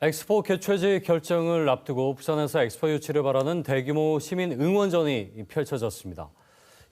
엑스포 개최지 결정을 앞두고 부산에서 엑스포 유치를 바라는 대규모 시민 응원전이 펼쳐졌습니다.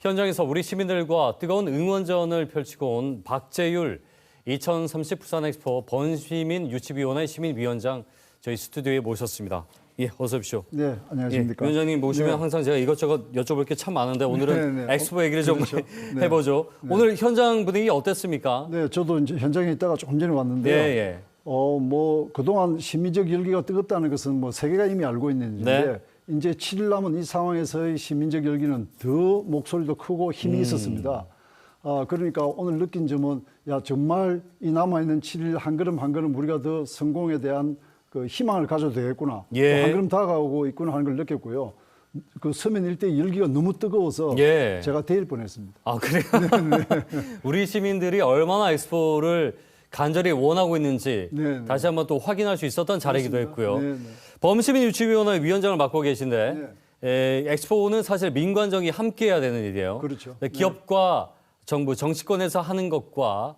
현장에서 우리 시민들과 뜨거운 응원전을 펼치고 온 박재율 2030 부산 엑스포 번시민 유치위원회 시민위원장 저희 스튜디오에 모셨습니다. 예, 어서 오십시오. 네, 예, 안녕하십니까. 위원장님 모시면 네. 항상 제가 이것저것 여쭤볼 게 참 많은데 오늘은 네, 네. 엑스포 얘기를 좀 그렇죠. 네. 해보죠. 오늘 현장 분위기 어땠습니까? 네, 저도 이제 현장에 있다가 조금 전에 예, 왔는데요. 예. 어, 뭐 그동안 시민적 열기가 뜨겁다는 것은 뭐 세계가 이미 알고 있는 일인데 네. 이제 7일 남은 이 상황에서의 시민적 열기는 더 목소리도 크고 힘이 음. 있었습니다. 아, 그러니까 오늘 느낀 점은 야 정말 이 남아 있는 7일 한 걸음 한 걸음 우리가 더 성공에 대한 그 희망을 가져도 되겠구나. 예. 또한 걸음 다가오고 있구나 하는 걸 느꼈고요. 그 서면 일대 열기가 너무 뜨거워서 예. 제가 대일 뻔했습니다. 아 그래요? 네, 우리 시민들이 얼마나 엑스포를 간절히 원하고 있는지 네, 네. 다시 한번 또 확인할 수 있었던 자리이기도 했고요. 네, 네. 범시민 유치위원회 위원장을 맡고 계신데 에, 엑스포는 사실 민관정이 함께해야 되는 일이에요. 그렇죠. 기업과 정부, 정치권에서 하는 것과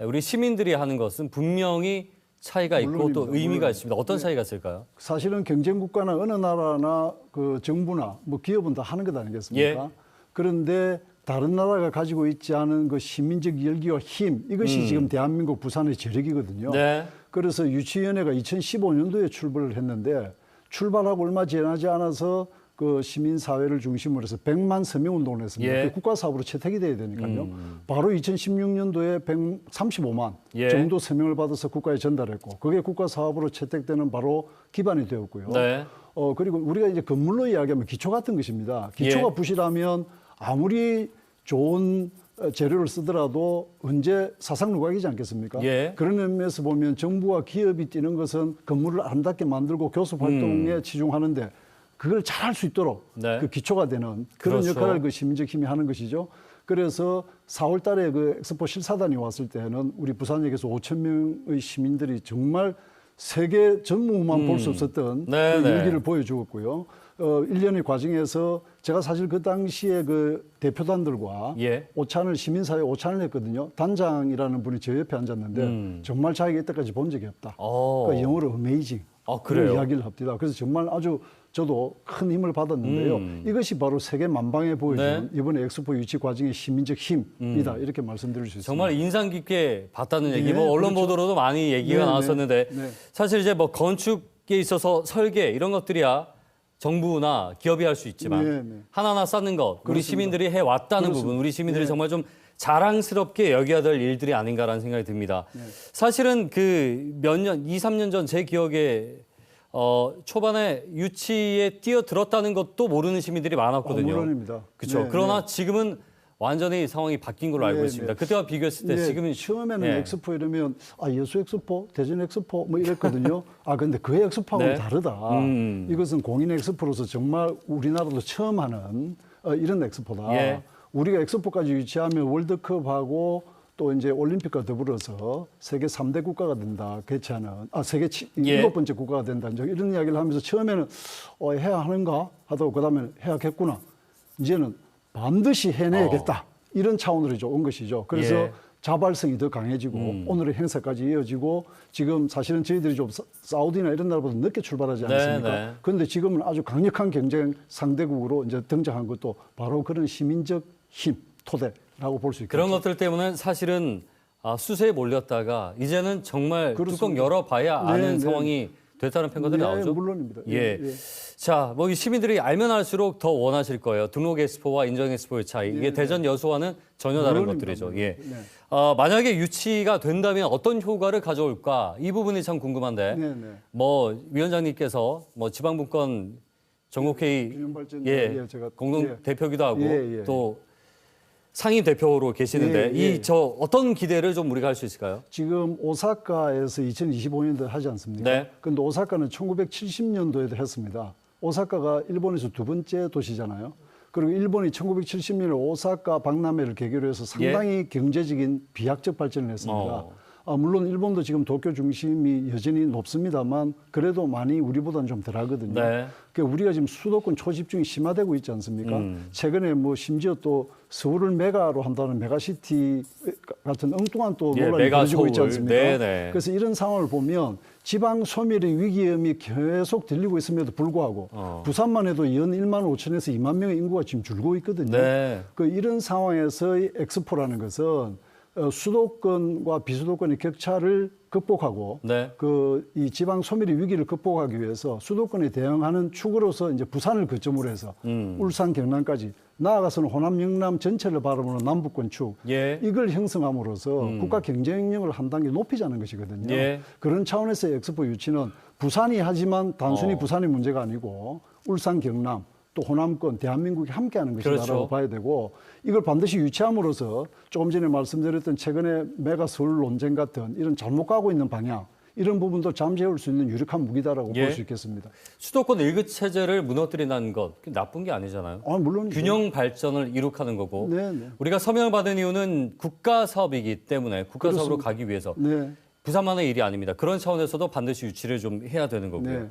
우리 시민들이 하는 것은 분명히 차이가 있고 또 물론입니다. 의미가 물론. 있습니다. 어떤 차이가 있을까요? 사실은 경쟁 국가나 어느 나라나 그 정부나 뭐 기업은 다 하는 것 아니겠습니까? 예. 그런데 다른 나라가 가지고 있지 않은 그 시민적 열기와 힘 이것이 지금 대한민국 부산의 저력이거든요. 음. 네. 그래서 유치위원회가 2015년도에 출발을 했는데 출발하고 얼마 지나지 않아서 그 시민 사회를 중심으로 해서 100만 서명 운동을 했습니다. 예. 음. 그 국가 사업으로 채택이 돼야 되니까요. 바로 2016년도에 135만 예. 정도 서명을 받아서 국가에 전달했고 그게 국가 사업으로 채택되는 바로 기반이 되었고요. 네. 어 그리고 우리가 이제 건물로 이야기하면 기초 같은 것입니다. 기초가 예. 부실하면 아무리 좋은 어, 재료를 쓰더라도 언제 사상 누각이지 않겠습니까? 예. 그런 의미에서 보면 정부와 기업이 뛰는 것은 건물을 아름답게 만들고 교섭 활동에 치중하는데 그걸 잘 할 수 있도록 음. 네. 그 기초가 되는 그런 그렇죠. 역할을 그 시민적 힘이 하는 것이죠. 그래서 4월 달에 그 엑스포 실사단이 왔을 때는 우리 부산역에서 5천 명의 시민들이 정말 세계 전무만 볼수 없었던 음. 네, 그 네. 열기를 보여주었고요. 어, 일련의 과정에서 제가 사실 그 당시에 그 대표단들과 예. 오찬을 시민사회 오찬을 했거든요. 단장이라는 분이 저 옆에 앉았는데 정말 자기가 이때까지 본 적이 없다. 음. 어. 그러니까 영어로 어메이징. 아, 그래요? 이야기를 합니다. 그래서 정말 아주 저도 큰 힘을 받았는데요. 음. 이것이 바로 세계 만방에 보여주는 네. 이번에 엑스포 유치 과정의 시민적 힘이다. 이렇게 말씀드릴 수 있습니다. 정말 인상 깊게 봤다는 얘기, 네, 뭐 언론 그렇죠. 보도로도 많이 얘기가 네, 나왔었는데 네, 네. 사실 이제 뭐 건축에 있어서 설계 이런 것들이야 정부나 기업이 할 수 있지만 네, 네. 하나하나 쌓는 것 우리 그렇습니다. 시민들이 해 왔다는. 부분, 우리 시민들이 네. 정말 좀 자랑스럽게 여겨야 될 일들이 아닌가라는 생각이 듭니다. 네. 사실은 그 몇 년, 2, 3년 전 제 기억에 어, 초반에 유치에 뛰어들었다는 것도 모르는 시민들이 많았거든요. 아, 물론입니다. 그렇죠. 네, 그러나 지금은 완전히 상황이 바뀐 걸로 알고 네, 있습니다. 네. 그때와 비교했을 때 네, 지금은 처음에는 예. 엑스포 이러면 아 여수 엑스포, 대전 엑스포 뭐 이랬거든요. 아 근데 그 엑스포하고는 네. 다르다. 음. 이것은 공인 엑스포로서 정말 우리나라도 처음 하는 어, 이런 엑스포다. 예. 우리가 엑스포까지 유치하면 월드컵하고 또 이제 올림픽과 더불어서 세계 3대 국가가 된다. 개최하는 아 세계 치- 예. 일곱 번째 국가가 된다. 이런 이야기를 하면서 처음에는 어, 해야 하는가 하다가 그다음에 해야겠구나. 이제는 반드시 해내야겠다. 이런 차원으로 이제 온 것이죠. 그래서 어. 예. 음. 자발성이 더 강해지고 오늘의 행사까지 이어지고 지금 사실은 저희들이 좀 사- 사우디나 이런 나라보다 늦게 출발하지 네, 않습니까? 네. 그런데 지금은 아주 강력한 경쟁 상대국으로 이제 등장한 것도 바로 그런 시민적 힘 토대라고 볼 수 있겠죠. 그런 것들 때문에 사실은 아, 수세에 몰렸다가 이제는 정말 뚜껑 그렇습니다. 열어봐야 네, 아는 네. 상황이 됐다는 평가들이 네, 나오죠. 물론입니다. 예. 예, 예. 자, 뭐이 시민들이 알면 알수록 더 원하실 거예요. 등록 엑스포와 인정 엑스포의 차이. 이게 대전 여수와는 전혀 다른 네, 물론입니다. 것들이죠. 예. 네. 어, 만약에 유치가 된다면 어떤 효과를 가져올까? 이 부분이 참 궁금한데. 네, 네. 뭐 위원장님께서 뭐 지방분권 전국회의 균형발전 예, 예, 제가- 공동 예. 대표기도 하고 예, 예. 또 상임 대표로 계시는데 예, 예. 이저 어떤 기대를 좀 우리가 할 수 있을까요? 지금 오사카에서 2025년도에 하지 않습니까? 네. 그런데 오사카는 1970년도에도 했습니다. 오사카가 일본에서 두 번째 도시잖아요. 그리고 일본이 1970년에 오사카 박람회를 계기로 해서 상당히 경제적인 비약적 발전을 했습니다. 예. 어. 아, 물론 일본도 지금 도쿄 중심이 여전히 높습니다만 그래도 많이 우리보다는 좀 덜하거든요. 네. 그러니까 우리가 지금 수도권 초집중이 심화되고 있지 않습니까? 음. 최근에 뭐 심지어 또 서울을 메가로 한다는 메가시티 같은 엉뚱한 또 예, 논란이 메가 벌어지고 있지. 않습니까? 네, 네. 그래서 이런 상황을 보면 지방 소멸의 위기음이 계속 들리고 있음에도 불구하고 어. 부산만 해도 연 1만 5천에서 2만 명의 인구가 지금 줄고 있거든요. 네. 그 이런 상황에서의 엑스포라는 것은 어, 수도권과 비수도권의 격차를 극복하고 네. 그이 지방 소멸의 위기를 극복하기 위해서 수도권에 대응하는 축으로서 이제 부산을 거점으로 해서 음. 울산 경남까지 나아가서는 호남 영남 전체를 바라보는 남북권 축 예. 이걸 형성함으로써 국가 경쟁력을 한 단계 높이자는 것이거든요. 예. 그런 차원에서 엑스포 유치는 부산이 하지만 단순히 어. 부산의 문제가 아니고 울산 경남 또 호남권 대한민국이 함께하는 것이다라고 그렇죠. 봐야 되고 이걸 반드시 유치함으로써 조금 전에 말씀드렸던 최근에 메가 서울 논쟁 같은 이런 잘못 가고 있는 방향 이런 부분도 잠재울 수 있는 유력한 무기다라고 예. 볼수 있겠습니다. 수도권 일급 체제를 무너뜨린다는 것 나쁜 게 아니잖아요. 아 물론 균형 발전을 이룩하는 거고 네, 네. 우리가 서명을 받은 이유는 국가 사업이기 때문에 국가 사업으로 가기 위해서 네. 부산만의 일이 아닙니다. 그런 차원에서도 반드시 유치를 좀 해야 되는 거고요. 네.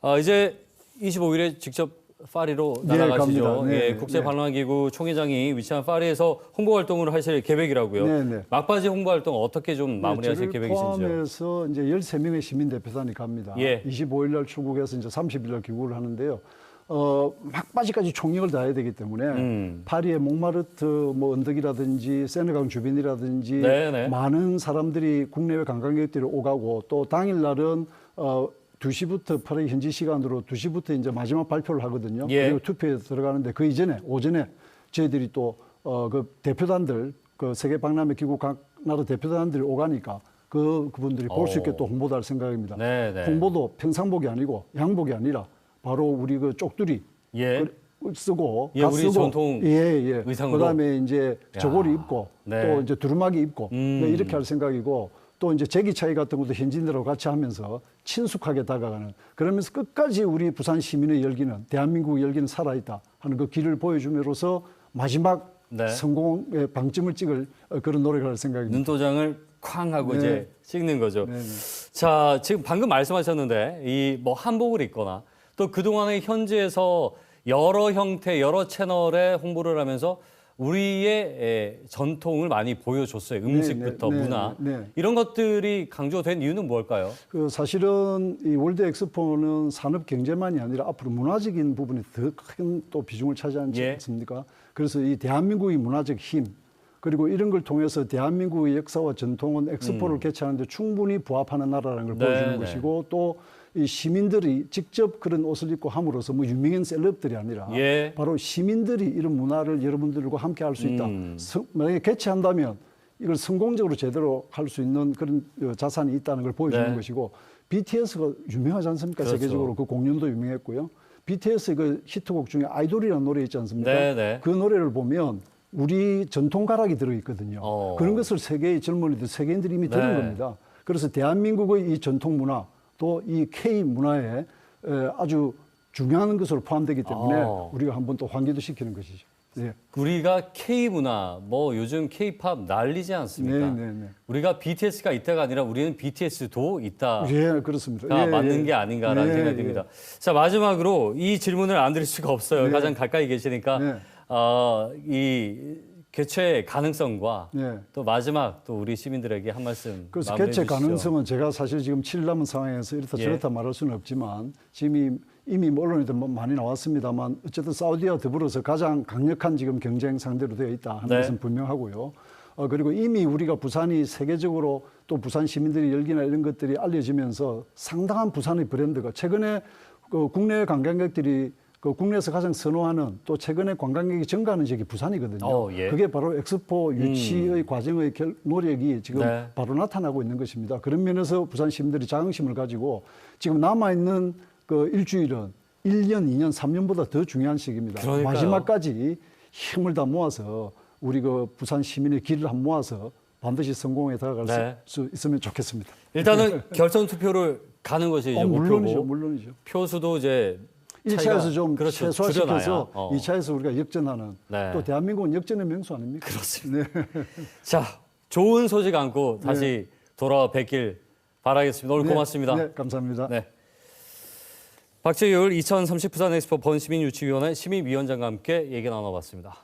아, 이제 25일에 직접 파리로 네, 날아가시죠. 네, 예, 네, 국제관광기구 총회장이 위치한 파리에서 홍보 활동을 하실 계획이라고요. 네, 네. 막바지 홍보 활동 어떻게 좀 마무리하실 네, 계획이신지요? 포함해서 이제 13명의 시민 대표단이 갑니다. 예. 25일 날 출국해서 이제 30일 날 귀국을 하는데요. 어, 막바지까지 총력을 다해야 되기 때문에 음. 파리의 몽마르트 뭐 언덕이라든지 세네강 주변이라든지 네, 네. 많은 사람들이 국내외 관광객들이 오가고 또 당일 날은 어 2시부터 파리 현지 시간으로 2시부터 이제 마지막 발표를 하거든요. 예. 그리고 투표에 들어가는데 그 이전에 오전에 저희들이 또 어 그 대표단들 그 세계 박람회 기구 각 나라 대표단들이 오가니까 그 그분들이 볼 수 있게 오. 또 홍보도 할 생각입니다. 네, 네. 홍보도 평상복이 아니고 양복이 아니라 바로 우리 그 쪽두리 예. 그 쓰고 예, 가 우리 쓰고, 전통 예, 예. 의상으로? 그다음에 이제 저고리 야, 입고 네. 또 이제 두루마기 입고 음. 네, 이렇게 할 생각이고 또 이제 제기 차이 같은 것도 현지인들하고 같이 하면서 친숙하게 다가가는 그러면서 끝까지 우리 부산 시민의 열기는 대한민국의 열기는 살아있다 하는 그 길을 보여줌으로써 마지막 네. 성공의 방점을 찍을 어, 그런 노력을 할 생각입니다. 눈도장을 쾅 하고 네. 이제 찍는 거죠. 네, 네. 자, 지금 방금 말씀하셨는데 이 뭐 한복을 입거나 또 그동안의 현지에서 여러 형태, 여러 채널에 홍보를 하면서 우리의 에, 전통을 많이 보여줬어요. 음식부터 네, 네, 문화. 네, 네. 이런 것들이 강조된 이유는 뭘까요? 그 사실은 이 월드 엑스포는 산업 경제만이 아니라 앞으로 문화적인 부분에 더 큰 또 비중을 차지하지 예. 않습니까? 그래서 이 대한민국의 문화적 힘 그리고 이런 걸 통해서 대한민국의 역사와 전통은 엑스포를 개최하는데 충분히 부합하는 나라라는 걸 음. 네, 보여주는 네. 것이고 또 이 시민들이 직접 그런 옷을 입고 함으로써 뭐 유명한 셀럽들이 아니라 예. 바로 시민들이 이런 문화를 여러분들과 함께 할 수 있다. 음. 성- 만약에 개최한다면 이걸 성공적으로 제대로 할 수 있는 그런 어, 자산이 있다는 걸 보여주는 네. 것이고 BTS가 유명하지 않습니까? 그렇죠. 세계적으로 그 공연도 유명했고요. BTS 그 히트곡 중에 아이돌이라는 노래 있지 않습니까? 네, 네. 그 노래를 보면 우리 전통 가락이 들어 있거든요. 어. 그런 것을 세계의 젊은이들, 세계인들이 이미 들은 네. 겁니다. 그래서 대한민국의 이 전통 문화 또 이 K 문화에 에, 아주 중요한 것으로 포함되기 때문에 어. 우리가 한번 또 환기도 시키는 것이죠. 예. 우리가 K 문화, 뭐 요즘 K-팝 난리지 않습니까? 네, 네, 네. 우리가 BTS가 있다가 아니라 우리는 BTS도 있다. 예, 그렇습니다. 가 예, 맞는 예. 게 아닌가라는 예, 생각이 예. 듭니다. 자 마지막으로 이 질문을 안 드릴 수가 없어요. 네. 가장 가까이 계시니까 네. 어, 이 개최 가능성과 네. 또 마지막 또 우리 시민들에게 한 말씀 그래서 개최 주시죠. 가능성은 제가 사실 지금 7일 남은 상황에서 이렇다 예. 저렇다 말할 수는 없지만 지금 이- 이미 뭐 언론에도 뭐 많이 나왔습니다만 어쨌든 사우디와 더불어서 가장 강력한 지금 경쟁 상대로 되어 있다 하는 네. 것은 분명하고요. 어, 그리고 이미 우리가 부산이 세계적으로 또 부산 시민들의 열기나 이런 것들이 알려지면서 상당한 부산의 브랜드가 최근에 그 국내 관광객들이 그 국내에서 가장 선호하는 또 최근에 관광객이 증가하는 지역이 부산이거든요. 어, 예. 그게 바로 엑스포 유치의 과정의 결- 노력이 지금 네. 바로 나타나고 있는 것입니다. 그런 면에서 부산 시민들이 자긍심을 가지고 지금 남아있는 그 일주일은 1년, 2년, 3년보다 더 중요한 시기입니다. 그러니까요. 마지막까지 힘을 다 모아서 우리 그 부산 시민의 길을 한 모아서 반드시 성공에 다가갈 네. 수, 수 있으면 좋겠습니다. 일단은 결선 투표를 가는 것이 이제 어, 물론이죠, 목표고 물론이죠. 표수도 이제 1차에서 차이가- 좀 그렇죠. 최소화시켜서. 어. 2차에서 우리가 역전하는 네. 또 대한민국은 역전의 명수 아닙니까? 그렇습니다. 자 좋은 소식 안고 다시 돌아와 뵙길 바라겠습니다. 오늘 네, 고맙습니다. 네, 감사합니다. 네. 박재율 2030 부산 엑스포 번시민 유치위원회 심의위원장과 함께 얘기 나눠봤습니다.